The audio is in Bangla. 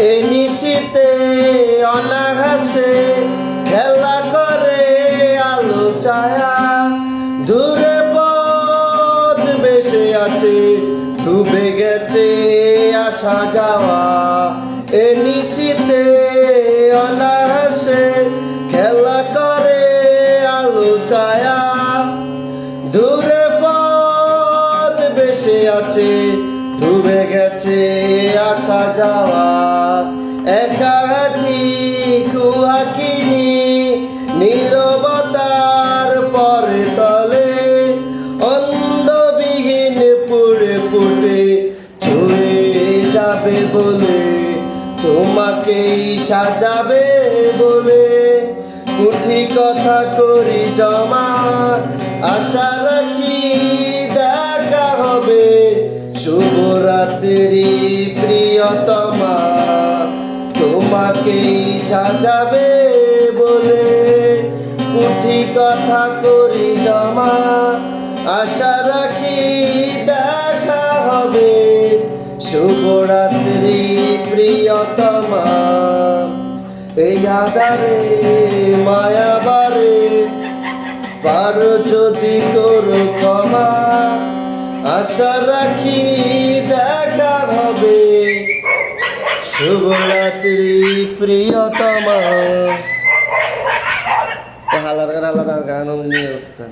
এ নিশীতে অনাঘাসে খেলা করে আলো ছায়া। দূরে পথ বেসে আছে, ডুবে গেছে আসা যাওয়া। এ নিশীতে অনাঘাসে খেলা করে আলো ছায়া। দূরে পথ বেসে আছে, ডুবে গেছে আসা যাওয়া। একাঠি কুয়াকিনি নীরবতার পরে তলে অন্ধবিহীন পুড়ে পুড়ে ছুঁয়ে যাবে বলে, তোমাকেই সাজাবে বলে। কুঠি কথা করি জমা, আশা রাখি দেখা হবে। তোমাকেই সাজাবে বলে কুঠি কথা করি জমা। আশা রাখি দেখা হবে। শুভরাত্রি প্রিয়তমা। এই আদারে মায়াবারে পারো যদি করো ক্ষমা। আশা রাখি দেখা হবে। শুভরাত্রি প্রিয়তমা হালার হালার গান অবস্থা